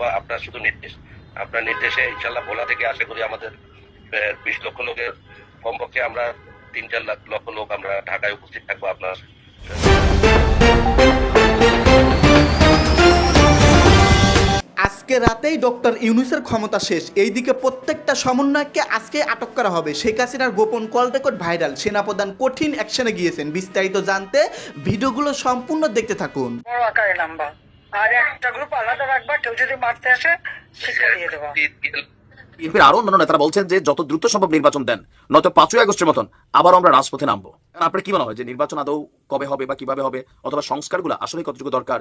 বা- আপনার শুধু নির্দেশ। আপনার নির্দেশে ইনশাল্লাহ ভোলা থেকে আশা করি আমাদের বিশ লক্ষ লোকের কমপক্ষে আমরা তিন চার লাখ লক্ষ লোক আমরা ঢাকায় উপস্থিত থাকব আপনার আজকে রাতেই ডক্টর ইউনুসের ক্ষমতা শেষ। এইদিকে প্রত্যেকটা সমন্বয়কে আজকে আটক করা হবে। শেখ হাসিনার গোপন কল রেকর্ড ভাইরাল। সেনাপ্রধান কঠিন অ্যাকশনে গিয়েছেন। বিস্তারিত জানতে ভিডিওগুলো সম্পূর্ণ দেখতে থাকুন। বড় আকারে নামবা আর একটা গ্রুপ আলাদা রাখবা কেউ যদি মারতে আসে শিক্ষা দিয়ে দেবা। বিএনপির আরও অন্যান্য নেতারা বলছেন যে যত দ্রুত সম্ভব নির্বাচন দেন নয়তো পাঁচই আগস্টের মতন আবার আমরা রাজপথে নামবো। আপনার কি মনে হয় যে নির্বাচন আদৌ কবে হবে বা কীভাবে হবে? অথবা সংস্কারগুলো আসলে কতটুকু দরকার?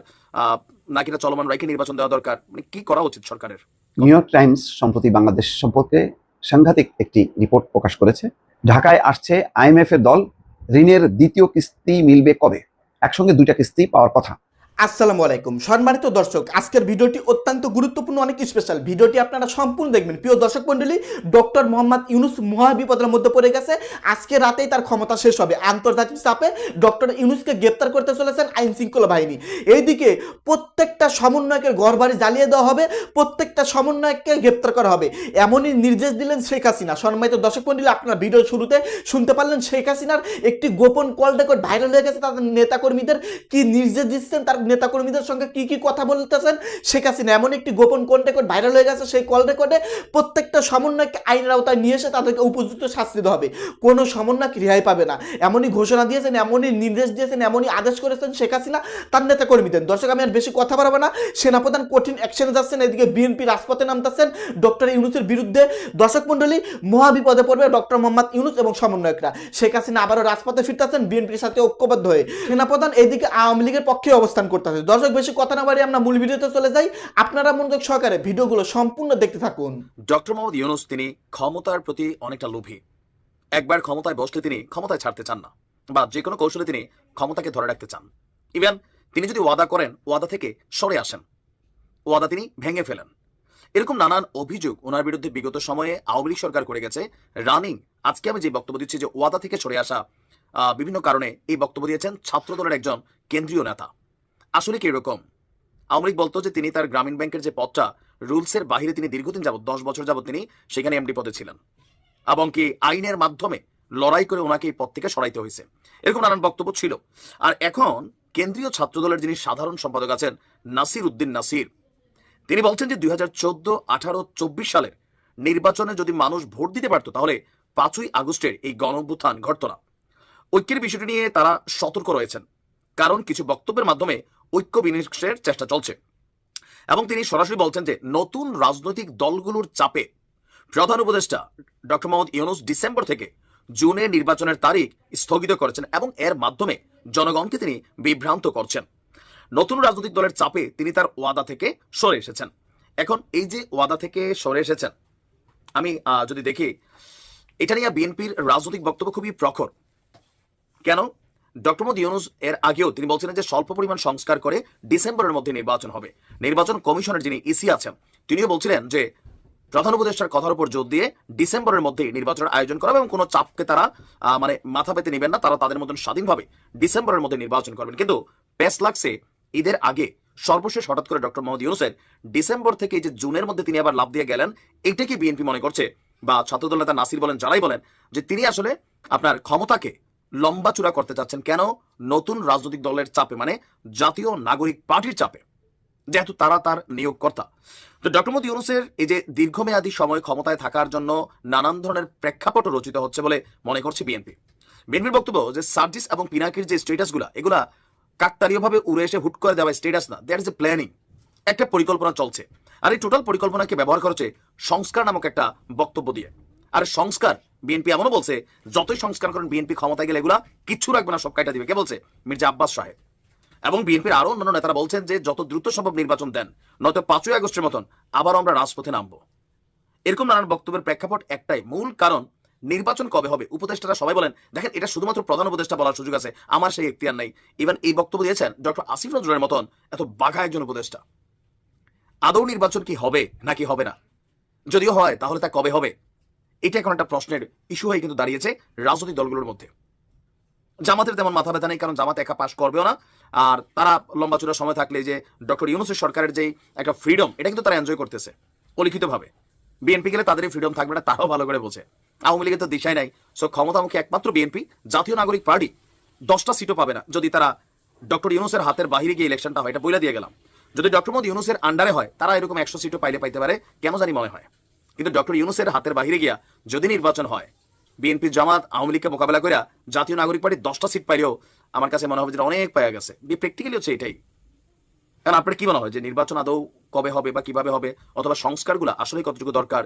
চলমান রেখে নির্বাচন দেওয়া দরকার? মানে কি করা উচিত সরকারের? নিউ ইয়র্ক টাইমস সম্প্রতি বাংলাদেশ সম্পর্কে সাংঘাতিক একটি রিপোর্ট প্রকাশ করেছে। ঢাকায় আসছে আইএমএফ এর দল। ঋণের দ্বিতীয় কিস্তি মিলবে কবে? একসঙ্গে দুইটা কিস্তি পাওয়ার কথা। আসসালামু আলাইকুম। সম্মানিত দর্শক, আজকের ভিডিওটি অত্যন্ত গুরুত্বপূর্ণ অনেক স্পেশাল ভিডিওটি আপনারা সম্পূর্ণ দেখবেন। প্রিয় দর্শক মণ্ডলী, ডক্টর মোহাম্মদ ইউনুস মহা বিপদের মধ্যে পড়ে গেছে। আজকে রাতেই তার ক্ষমতা শেষ হবে। আন্তর্জাতিক চাপে ডক্টর ইউনুসকে গ্রেপ্তার করতে চলেছেন আইন শৃঙ্খলা বাহিনী। এইদিকে প্রত্যেকটা সমন্বয়কের ঘরবাড়ি জ্বালিয়ে দেওয়া হবে, প্রত্যেকটা সমন্বয়ককে গ্রেপ্তার করা হবে। এমনই নির্দেশ দিলেন শেখ হাসিনা। সম্মানিত দর্শক মণ্ডলী, আপনারা ভিডিও শুরুতে শুনতে পারলেন শেখ হাসিনার একটি গোপন কল রেকর্ড ভাইরাল হয়ে গেছে তাদের নেতাকর্মীদের। কি নির্দেশ দিচ্ছেন তার নেতাকর্মীদের সঙ্গে কি কি কথা বলতেছেন? শেখ হাসিনা এমন একটি গোপন কল রেকর্ড ভাইরাল হয়ে গেছে, সেই কল রেকর্ডে প্রত্যেকটা সমন্বয়কে আইনের আওতায় নিয়ে এসে তাদেরকে উপযুক্ত শাস্তি দিতে হবে। কোনো সমন্বয়ক রেহাই পাবে না। এমনই ঘোষণা দিয়েছেন, এমনই নির্দেশ দিয়েছেন, এমনই আদেশ করেছেন শেখ হাসিনা, তার নেতাকর্মীদের দর্শক, আমি আর বেশি কথা বাড়াবো না। সেনাপ্রধান কঠিন অ্যাকশনে যাচ্ছেন, এদিকে বিএনপি রাজপথে নামতেছেন ডক্টর ইউনুসের বিরুদ্ধে। দর্শক মণ্ডলী, মহাবিপদে পড়বে ডক্টর মোহাম্মদ ইউনুস এবং সমন্বয়করা। শেখ হাসিনা আবারও রাজপথে ফিরতেছেন, বিএনপির সাথে ঐক্যবদ্ধ হয়ে। সেনাপ্রধান এদিকে আওয়ামী লীগের পক্ষে অবস্থান করতেছে। দর্শক, বেশি কথা না বাড়িয়ে আমরা মূল ভিডিওতে চলে যাই। আপনারা মনোযোগ সহকারে ভিডিওগুলো সম্পূর্ণ দেখতে থাকুন। ডক্টর মোহাম্মদ ইউনুস, তিনি ক্ষমতার প্রতি অনেকটা লোভী। একবার ক্ষমতায় বসলে তিনি ক্ষমতায় ছাড়তে চান না, বা যে কোনো কৌশলে তিনি ক্ষমতাকে ধরে রাখতে চান। ইভেন তিনি যদি ওয়াদা করেন, ওয়াদা থেকে সরে আসেন। ওয়াদা তিনি ভেঙে ফেলেন। এরকম নানান অভিযোগ ওনার বিরুদ্ধে বিগত সময়ে আওয়ামী লীগ সরকার করে গেছে। রানিং, আজকে আমি যে বক্তব্য দিচ্ছি যে ওয়াদা থেকে সরে আসা বিভিন্ন কারণে এই বক্তব্য দিয়েছেন ছাত্র দলের একজন কেন্দ্রীয় নেতা। আসলে কি এরকম? আওয়ামী লীগ বলতো যে তিনি তার গ্রামীণ ব্যাংকের যে পদটা, রুলসের বাহিরে তিনি দীর্ঘদিন যাবত দশ বছর যাবত তিনি সেখানে এমডি পদে ছিলেন। এবং কি আইনের মাধ্যমে লড়াই করে ওনাকে এই পদ থেকে সরাইতে হয়েছে। এরকম নানান বক্তব্য ছিল। আর এখন কেন্দ্রীয় ছাত্রদলের যিনি সাধারণ সম্পাদক আছেন, নাসির উদ্দিন নাসির, তিনি বলছেন যে দুই হাজার চোদ্দ, আঠারো, চব্বিশ সালের নির্বাচনে যদি মানুষ ভোট দিতে পারতো, তাহলে পাঁচই আগস্টের এই গণভ্যুত্থান ঘটত না। ঐক্যের বিষয়টি নিয়ে তারা সতর্ক রয়েছেন। কারণ কিছু বক্তব্যের মাধ্যমে ঐক্য বিনিষ্টের চেষ্টা চলছে। এবং তিনি সরাসরি বলছেন যে, নতুন রাজনৈতিক দলগুলোর চাপে প্রধান উপদেষ্টা ডক্টর মোহাম্মদ ইউনুস ডিসেম্বর থেকে জুনে নির্বাচনের তারিখ স্থগিত করেছেন এবং এর মাধ্যমে জনগণকে তিনি বিভ্রান্ত করছেন। নতুন রাজনৈতিক দলের চাপে তিনি তার ওয়াদা থেকে সরে এসেছেন। এখন এই যে ওয়াদা থেকে সরে এসেছেন, আমি যদি দেখি, এটা নিয়ে বিএনপির রাজনৈতিক বক্তব্য খুবই প্রখর। কেন? ডক্টর মোদী ইউনুস এর আগেও তিনি বলছিলেন যে স্বল্প পরিমাণ সংস্কার করে ডিসেম্বরের মধ্যে নির্বাচন হবে। নির্বাচন কমিশনের যিনি ইসি আছেন, তিনিও বলছিলেন যে প্রধান উপদেষ্টার কথার উপর জোর দিয়ে ডিসেম্বরের মধ্যে নির্বাচনের আয়োজন করা এবং কোনো চাপকে তারা মানে মাথা পেতে নেবেন না, তারা তাদের মতন স্বাধীনভাবে ডিসেম্বরের মধ্যে নির্বাচন করবেন। কিন্তু পেস লাগছে ঈদের আগে সর্বশেষ হঠাৎ করে ডক্টর মোহাম্মদ ইউনুসের ডিসেম্বর থেকে যে জুনের মধ্যে তিনি আবার লাভ দিয়ে গেলেন এইটা কি বিএনপি মনে করছে? বা ছাত্রদল নেতা নাসির বলেন, যারাই বলেন, যে তিনি আসলে আপনার ক্ষমতাকে লম্বা চূড়া করতে চাচ্ছেন কেন? নতুন রাজনৈতিক দলের চাপে মানে জাতীয় নাগরিক পার্টির চাপে, যেহেতু তারা তার নিয়োগকর্তা। তো ডক্টর মোদী ইউনুসের এই যে দীর্ঘমেয়াদী সময় ক্ষমতায় থাকার জন্য নানান ধরনের প্রেক্ষাপট রচিত হচ্ছে বলে মনে করছে বিএনপি। বিএনপির বক্তব্য যে সার্জিস এবং পিনাকির যে স্টেটাসগুলো এগুলা কাকতালীয়ভাবে উড়ে এসে হুট করে দেওয়া স্টেটাস না, দ্যাট ইজ এ প্ল্যানিং। একটা পরিকল্পনা চলছে। আর এই টোটাল পরিকল্পনাকে ব্যবহার করেছে সংস্কার নামক একটা বক্তব্য দিয়ে। আর সংস্কার বিএনপি এমনও বলছে, যতই সংস্কার করেন, বিএনপি ক্ষমতায় গেলে এগুলা কিচ্ছু রাখবে না, সব কাইটা দিবে। কে বলছে? মির্জা আব্বাস সাহেব। এবং বিএনপির আরও অন্যান্য নেতারা বলছেন যে, যত দ্রুত সম্ভব নির্বাচন দেন, নয়তো পাঁচই আগস্টের মতন আবার আমরা রাজপথে নামবো। এরকম নানান বক্তব্যের প্রেক্ষাপট একটাই, মূল কারণ নির্বাচন কবে হবে? উপদেষ্টারা সবাই বলেন, দেখেন, এটা শুধুমাত্র প্রধান উপদেষ্টা বলার সুযোগ আছে, আমার সেই এখতিয়ার নাই। ইভেন এই বক্তব্য দিয়েছেন ডক্টর আসিফ নজরুলের মতন এত বাঘা একজন উপদেষ্টা। আদৌ নির্বাচন কি হবে নাকি হবে না? যদিও হয়, তাহলে তা কবে হবে? এটা এখন একটা প্রশ্নের ইস্যু হয়ে কিন্তু দাঁড়িয়েছে রাজনৈতিক দলগুলোর মধ্যে। জামাতের তেমন মাথা ব্যথা নেই, কারণ জামাত একা পাশ করবেও না। আর তারা লম্বা চূড়া সময় থাকলে যে ডক্টর ইউনুসের সরকারের যেই একটা ফ্রিডম এটা কিন্তু তারা এনজয় করতেছে, অলিখিতভাবে। বিএনপি গেলে তাদের ফ্রিডম থাকবে না, তারাও ভালো করে বোঝে। আওয়ামী লীগের তো দিশাই নাই। সো ক্ষমতামুখী একমাত্র বিএনপি জাতীয় নাগরিক পার্টি, দশটা সিটও পাবে না। যদি তারা ডক্টর ইউনুসের হাতের বাহিরে গিয়ে ইলেকশনটা হয়, এটা বইলা দিয়ে গেলাম। যদি ডক্টর মোদী ইউনুসের আন্ডারে হয়, তারা এরকম একশো সিটও পাইলে পাইতে পারে, কেন জানি মনে হয়। কিন্তু ডক্টর ইউনুসের হাতের বাহিরে গিয়া যদি নির্বাচন হয়, বিএনপি জামাত, আওয়ামী লীগকে মোকাবেলা করে জাতীয় নাগরিক পার্টি দশটা সিট পাইলেও আমার কাছে মনে হবে যে অনেক পাওয়া গেছে। প্র্যাকটিক্যালি হচ্ছে এটাই। কারণ আপনার কি মনে হয় যে নির্বাচন আদৌ কবে হবে বা কীভাবে হবে? অথবা সংস্কারগুলো আসলে কতটুকু দরকার?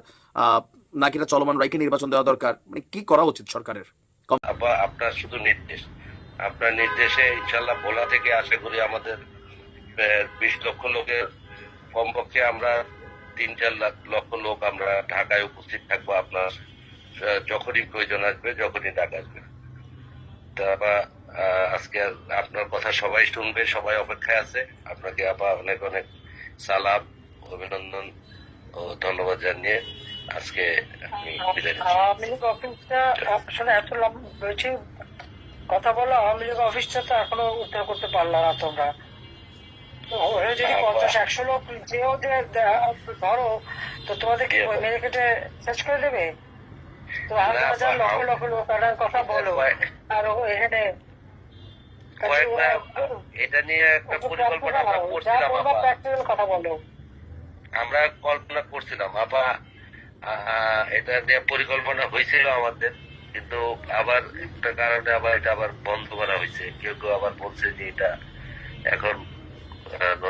নাকি এটা চলমান রাইকে নির্বাচন দেওয়া দরকার? মানে কি করা উচিত সরকারের? আপনার শুধু নির্দেশ। আপনার নির্দেশে ইনশাল্লাহ ভোলা থেকে আশা করি আমাদের বিশ লক্ষ লোকের কমপক্ষে আমরা তিন চার লাখ, লক্ষ লোক আমরা ঢাকায় উপস্থিত থাকব আপনার যখনই প্রয়োজন আসবে, যখনই ডাক আসবে। তারপর আজকে আপনার কথা সবাই শুনবে, সবাই অপেক্ষায় আছে। আপনাকে আবার অনেক অনেক সালাম, অভিনন্দন ও ধন্যবাদ জানিয়ে আজকে। আওয়ামী লীগ অফিসটা এত লম্বা কথা বলো আওয়ামী লীগ অফিসটা তো এখনও উদ্ধার করতে পারলাম না তোমরা। ওরা যদি পঞ্চাশ একশো লোক যেও ধরো তো তোমাদের কি। মেরে কেটে শেষ করে দেবে? তো লক্ষ লক্ষ লোক একটা কথা বলো। আর এখানে এটা নিয়ে একটা পরিকল্পনা আমরা করছিলাম কথা বলো। আমরা কল্পনা করছিলাম আপা এটা নিয়ে পরিকল্পনা হয়েছিল আমাদের কিন্তু আবার একটা কারণে আবার এটা আবার বন্ধ করা হয়েছে। কেউ কেউ আবার বলছে যে এটা এখন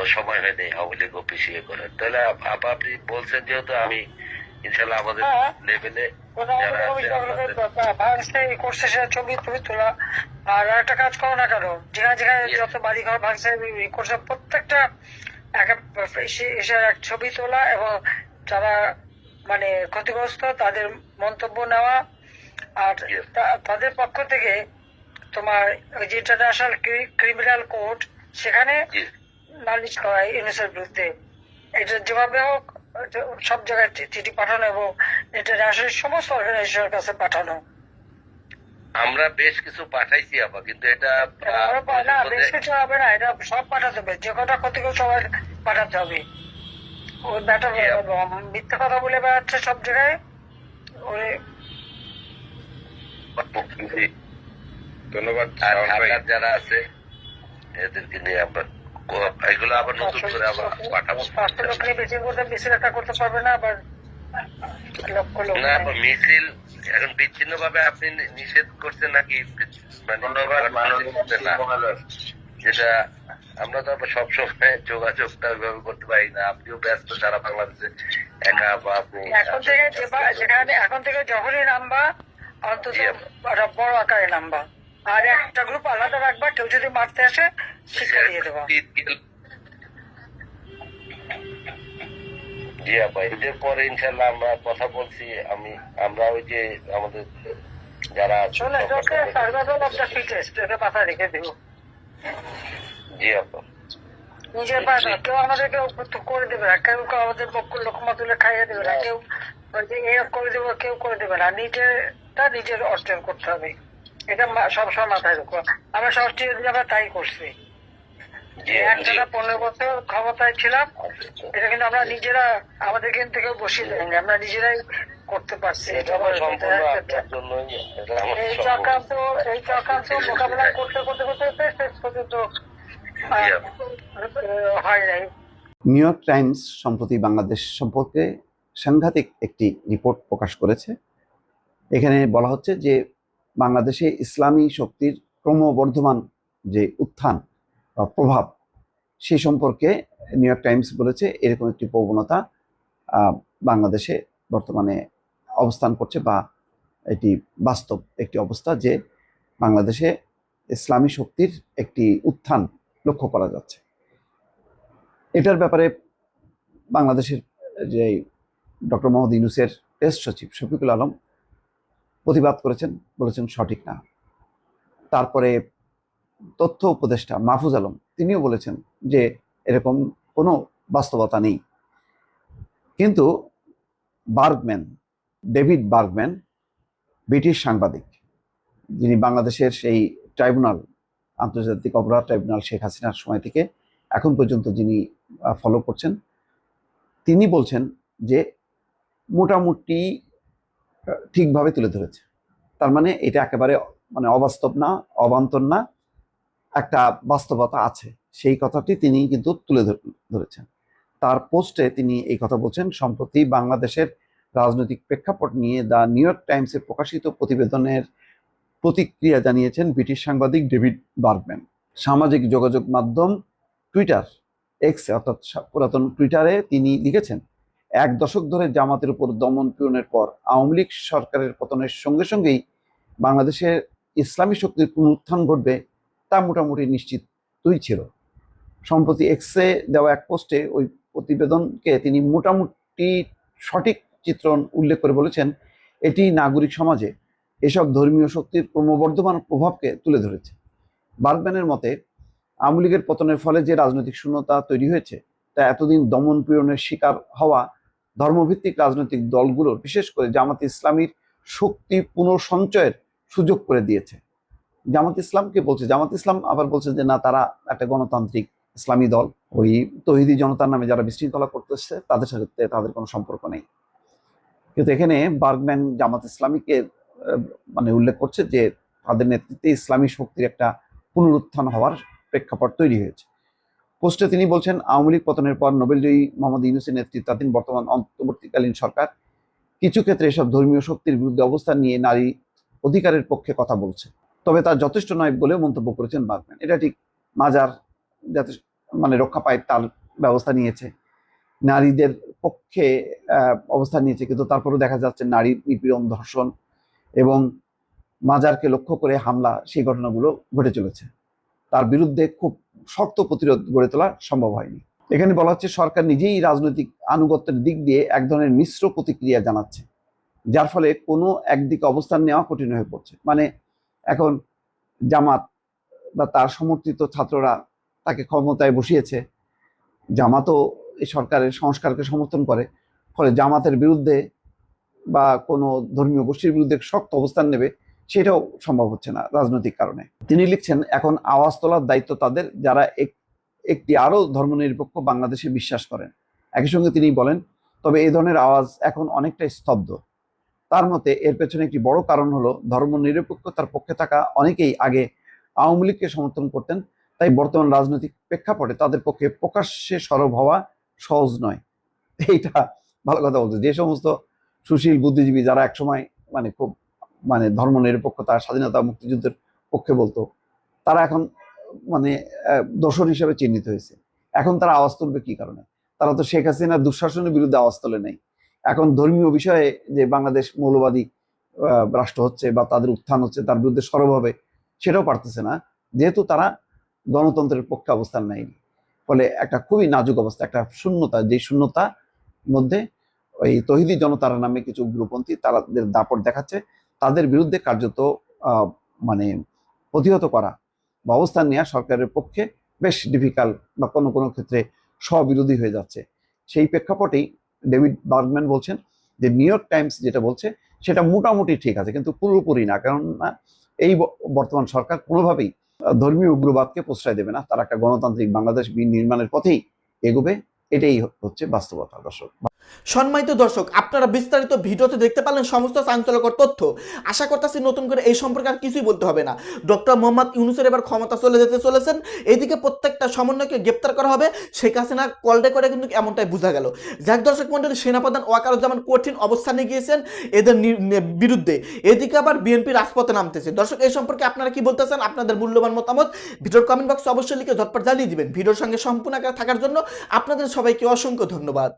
সময় হয়নি আওয়ামী লীগ ইয়ে করার তাহলে আপা আপনি বলছেন যেহেতু আমি ইনশাল্লাহ আমাদের হ্যাঁ। লেভেলে করছে সে ছবি তোলা। আর একটা কাজ করো না কেন? যেখানে যেখানে যত বাড়ি ঘর ভাঙছে করছে প্রত্যেকটা এক ছবি তোলা এবং যারা মানে ক্ষতিগ্রস্ত তাদের মন্তব্য নেওয়া। আর তা- তাদের পক্ষ থেকে তোমার ওই যে ইন্টারন্যাশনাল ক্রিমিনাল কোর্ট সেখানে নালিশ করা ইউনিসের বিরুদ্ধে। এটা যেভাবে হোক সব জায়গায় চিঠি পাঠানো এবং এটা ইন্টারন্যাশনাল সমস্ত অর্গানাইজেশনের কাছে পাঠানো। আমরা বেশ কিছু পাঠাইছি আপা কিন্তু এটা না বেশ কিছু হবে না এটা সব পাঠাতে হবে যে কটা ক্ষতিগ্রস্ত সবাই পাঠাতে হবে। ওই ব্যাটা Yeah. মিথ্যা কথা বলে বেড়াচ্ছে সব জায়গায়। জি। ধন্যবাদ যারা আছে এদেরকে নিয়ে আমরা এগুলো আবার নতুন করে আবার পাঠাবো। পাঁচশো লোক করতে বেশি একটা করতে পারবে না আবার না আবার মিছিল এখন বিচ্ছিন্ন ভাবে আপনি নিষেধ করছেন নাকি? মানে যেটা আমরা তো আবার সবসময় যোগাযোগটা ওইভাবে করতে পারি না। আপনিও ব্যস্ত সারা বাংলাদেশে একা বা আপনি এখন থেকে যেখানে এখন থেকে যখনই নামবা অন্তত বড় আকারে নামবা আর একটা গ্রুপ আলাদা রাখবা কেউ যদি মারতে আসে শিক্ষা দিয়ে দেবা। জি আপা এদের পরে ইনশাল্লাহ আমরা কথা বলছি আমি আমরা ওই যে আমাদের যারা আছে শোনো সার্ভাইভাল অফ দ্য ফিটেস্ট এটা মাথায় রেখে দিও। জি আপা। নিজের পাশে কেউ আমাদেরকে করে দেবে না কেউ কেউ আমাদের পক্ষ লোকমা তুলে খাইয়ে দেবে না কেউ করে দেবে কেউ করে দেবে না। নিজেরটা নিজের অর্জন করতে হবে। এটা সবসময় মাথায় রাখো আমরা ষষ্ঠী দিন আমরা তাই করছি। জি একটানা পনেরো বছর ক্ষমতায় ছিলাম। এটা কিন্তু আমরা নিজেরা আমাদের কিন্তু থেকে বসিয়ে দেয়নি। আমরা নিজেরাই করতে পারছি। এই চক্রান্ত এই চক্রান্ত মোকাবেলা করতে করতে করতে করতে শেষ পর্যন্ত হয় নাই। নিউ ইয়র্ক টাইমস সম্প্রতি বাংলাদেশ সম্পর্কে সাংঘাতিক একটি রিপোর্ট প্রকাশ করেছে। এখানে বলা হচ্ছে যে বাংলাদেশে ইসলামী শক্তির ক্রমবর্ধমান যে উত্থান বা প্রভাব সেই সম্পর্কে নিউ ইয়র্ক টাইমস বলেছে, এরকম একটি প্রবণতা বাংলাদেশে বর্তমানে অবস্থান করছে বা এটি বাস্তব একটি অবস্থা যে বাংলাদেশে ইসলামী শক্তির একটি উত্থান লক্ষ্য করা যাচ্ছে। এটার ব্যাপারে বাংলাদেশের যে ডক্টর মোহাম্মদ ইউনুসের টেস্ট সচিব শফিকুল আলম প্রতিবাদ করেছেন, বলেছেন সঠিক না। তারপরে তথ্য উপদেষ্টা মাহফুজ আলম, তিনিও বলেছেন যে এরকম কোনো বাস্তবতা নেই। কিন্তু বার্গম্যান, ডেভিড বার্গম্যান, ব্রিটিশ সাংবাদিক, যিনি বাংলাদেশের সেই ট্রাইব্যুনাল, আন্তর্জাতিক অপরাধ ট্রাইব্যুনাল শেখ হাসিনার সময় থেকে এখন পর্যন্ত যিনি ফলো করছেন, তিনি বলছেন যে মোটামুটি ঠিকভাবে তুলে ধরেছে। তার মানে এটা একেবারে মানে অবাস্তব না, অবান্তর না, একটা বাস্তবতা আছে। সেই কথাটি তিনি কিন্তু তুলে ধর- ধরেছেন। তার পোস্টে তিনি এই কথা বলছেন, সম্প্রতি বাংলাদেশের রাজনৈতিক প্রেক্ষাপট নিয়ে দ্য নিউ ইয়র্ক টাইমসে প্রকাশিত প্রতিবেদনের প্রতিক্রিয়া জানিয়েছেন ব্রিটিশ সাংবাদিক ডেভিড বার্গম্যান। সামাজিক যোগাযোগ মাধ্যম টুইটার এক্স অর্থাৎ পুরাতন টুইটারে তিনি লিখেছেন এক দশক ধরে জামাতের উপর দমন পীড়নের পর আওয়ামী লীগ সরকারের পতনের সঙ্গে সঙ্গেই বাংলাদেশের ইসলামী শক্তির পুনরুত্থান ঘটবে তা মোটামুটি নিশ্চিতই ছিল। সম্প্রতি এক্সে দেওয়া এক পোস্টে ওই প্রতিবেদনকে তিনি মোটামুটি সঠিক চিত্রণ উল্লেখ করে বলেছেন, এটি নাগরিক সমাজে এসব ধর্মীয় শক্তির ক্রমবর্ধমান প্রভাবকে তুলে ধরেছে। বার্গম্যানের মতে, আওয়ামী লীগের পতনের ফলে যে রাজনৈতিক শূন্যতা তৈরি হয়েছে, তা এতদিন দমন পীড়নের শিকার হওয়া ধর্মভিত্তিক রাজনৈতিক দলগুলোর বিশেষ করে জামাত ইসলামীর শক্তি পুনঃসঞ্চয়ের সুযোগ করে দিয়েছে। জামাত ইসলামকে বলছে? জামাত ইসলাম আবার বলছে যে, না, তারা একটা গণতান্ত্রিক ইসলামী দল। ওই তহিদি জনতার নামে যারা বিশৃঙ্খলা করতেছে, তাদের সাথে তাদের কোনো সম্পর্ক নেই। কিন্তু এখানে বার্গম্যান জামাত ইসলামীকে মানে উল্লেখ করছে যে, তাদের নেতৃত্বে ইসলামী শক্তির একটা পুনরুত্থান হওয়ার প্রেক্ষাপট তৈরি হয়েছে। পোস্টে তিনি বলছেন, আওয়ামী লীগ পতনের পর নোবেলজয়ী মোহাম্মদ ইউনুসের নেতৃত্বাধীন বর্তমান অন্তর্বর্তীকালীন সরকার কিছু ক্ষেত্রে এসব ধর্মীয় শক্তির বিরুদ্ধে অবস্থান নিয়ে নারী অধিকারের পক্ষে কথা বলছে। তবে তার যথেষ্ট নয় বলেও মন্তব্য করেছেন বার্গম্যান এটা ঠিক মাজার যাতে মানে রক্ষা পায় তার ব্যবস্থা নিয়েছে। নারীদের পক্ষে অবস্থান নিয়েছে, কিন্তু তারপরেও দেখা যাচ্ছে নারী নিপীড়ন, ধর্ষণ এবং মাজারকে লক্ষ্য করে হামলা, সেই ঘটনাগুলো ঘটে চলেছে। তার বিরুদ্ধে খুব শক্ত প্রতিরোধ গড়ে তোলা সম্ভব হয়নি। এখানে বলা হচ্ছে, সরকার নিজেই রাজনৈতিক আনুগত্যের দিক দিয়ে এক ধরনের মিশ্র প্রতিক্রিয়া জানাচ্ছে, যার ফলে কোনো একদিকে অবস্থান নেওয়া কঠিন হয়ে পড়ছে। মানে এখন জামাত বা তার সমর্থিত ছাত্ররা তাকে ক্ষমতায় বসিয়েছে, জামাতও এই সরকারের সংস্কারকে সমর্থন করে, ফলে জামাতের বিরুদ্ধে বা কোনো ধর্মীয় গোষ্ঠীর বিরুদ্ধে শক্ত অবস্থান নেবে সেটাও সম্ভব হচ্ছে না রাজনৈতিক কারণে। তিনি লিখছেন, এখন আওয়াজ তোলার দায়িত্ব তাদের, যারা এক- একটি আরও ধর্মনিরপেক্ষ বাংলাদেশে বিশ্বাস করেন। একই সঙ্গে তিনি বলেন, তবে এই ধরনের আওয়াজ এখন অনেকটা স্তব্ধ। তার মতে, এর পেছনে একটি বড় কারণ হলো ধর্মনিরপেক্ষতার পক্ষে থাকা অনেকেই আগে আওয়ামী লীগকে সমর্থন করতেন, তাই বর্তমান রাজনৈতিক প্রেক্ষাপটে তাদের পক্ষে প্রকাশ্যে সরব হওয়া সহজ নয়। এইটা ভালো কথা বলছে যে সমস্ত সুশীল বুদ্ধিজীবী যারা একসময় মানে খুব মানে ধর্ম নিরপেক্ষতা, স্বাধীনতা, মুক্তিযুদ্ধের পক্ষে বলতো, তারা এখন মানে দোসর হিসেবে চিহ্নিত হয়েছে। এখন তারা আওয়াজ তুলবে কি কারণে? তারা তো শেখ হাসিনার দুঃশাসনের বিরুদ্ধে আওয়াজ তোলে নেই। এখন ধর্মীয় বিষয়ে যে বাংলাদেশ মৌলবাদী রাষ্ট্র হচ্ছে বা তাদের উত্থান হচ্ছে, তার বিরুদ্ধে সরব হবে, সেটাও পারতেছে না। যেহেতু তারা গণতন্ত্রের পক্ষে অবস্থান নেয়নি। ফলে একটা খুবই নাজুক অবস্থা, একটা শূন্যতা যে শূন্যতা মধ্যে ওই তহিদি জনতার নামে কিছু উগ্রপন্থী তাদের দাপট দেখাচ্ছে। তাদের বিরুদ্ধে কার্যত মানে প্রতিহত করা বা অবস্থান নেওয়া সরকারের পক্ষে বেশ ডিফিকাল্ট বা কোনো কোনো ক্ষেত্রে স্ববিরোধী হয়ে যাচ্ছে। সেই প্রেক্ষাপটেই ডেভিড বার্গম্যান বলছেন যে, নিউ ইয়র্ক টাইমস যেটা বলছে, সেটা মোটামুটি ঠিক আছে, কিন্তু পুরোপুরি না। কেননা, এই বর্তমান সরকার কোনোভাবেই ধর্মীয় উগ্রবাদকে প্রশ্রয় দেবে না। তারা একটা গণতান্ত্রিক বাংলাদেশ নির্মাণের পথেই এগোবে। এটাই হচ্ছে বাস্তবতা, দর্শক। সম্মানিত দর্শক, আপনারা বিস্তারিত ভিডিওতে দেখতে পারলেন সমস্ত চাঞ্চল্যকর তথ্য। আশা করতেছি নতুন করে এই সম্পর্কে আর কিছুই বলতে হবে না। ডক্টর মোহাম্মদ ইউনুসের এবার ক্ষমতা চলে যেতে চলেছেন। এদিকে প্রত্যেকটা সমন্বয়কে গ্রেপ্তার করা হবে। শেখ হাসিনা কলডে করে কিন্তু এমনটাই বোঝা গেল। যাক দর্শক মন্ডলী সেনাপ্রধান ওয়াকারুজ্জামান কঠিন অবস্থানে গিয়েছেন এদের বিরুদ্ধে। এদিকে আবার বিএনপি রাজপথে নামতেছে। দর্শক, এই সম্পর্কে আপনারা কি বলতেছেন আপনাদের মূল্যবান মতামত ভিডিওর কমেন্ট বক্সে অবশ্যই লিখে ঝটপট জানিয়ে দিবেন। ভিডিওর সঙ্গে সম্পূর্ণ থাকার জন্য আপনাদের সবাইকে অসংখ্য ধন্যবাদ।